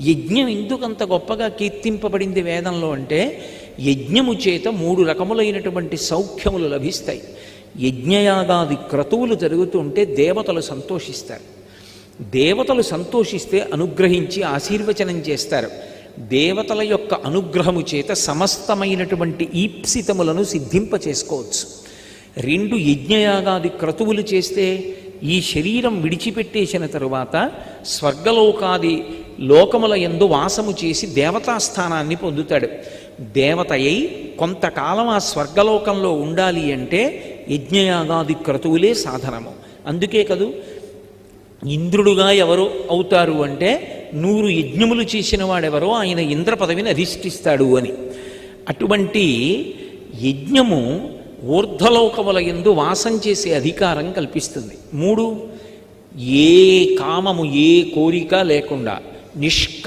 యజ్ఞం ఎందుకంత గొప్పగా కీర్తింపబడింది వేదంలో అంటే యజ్ఞము చేత మూడు రకములైనటువంటి సౌఖ్యములు లభిస్తాయి. యజ్ఞయాగాది క్రతువులు జరుగుతుంటే దేవతలు సంతోషిస్తారు. దేవతలు సంతోషిస్తే అనుగ్రహించి ఆశీర్వచనం చేస్తారు. దేవతల యొక్క అనుగ్రహము చేత సమస్తమైనటువంటి ఈప్సితములను సిద్ధింప చేసుకోవచ్చు. రెండు యజ్ఞయాగాది క్రతువులు చేస్తే ఈ శరీరం విడిచిపెట్టేసిన తరువాత స్వర్గలోకాది లోకముల ఎందు వాసము చేసి దేవతాస్థానాన్ని పొందుతాడు. దేవత అయి కొంతకాలం ఆ స్వర్గలోకంలో ఉండాలి అంటే యజ్ఞయాగాది క్రతువులే సాధనము. అందుకే కదూ ఇంద్రుడుగా ఎవరు అవుతారు అంటే నూరు యజ్ఞములు చేసిన వాడెవరో ఆయన ఇంద్ర పదవిని అధిష్ఠిస్తాడు అని. అటువంటి యజ్ఞము ఊర్ధ్వలోకముల ఎందు వాసం చేసే అధికారం కల్పిస్తుంది. మూడు ఏ కామము ఏ కోరిక లేకుండా. निष्क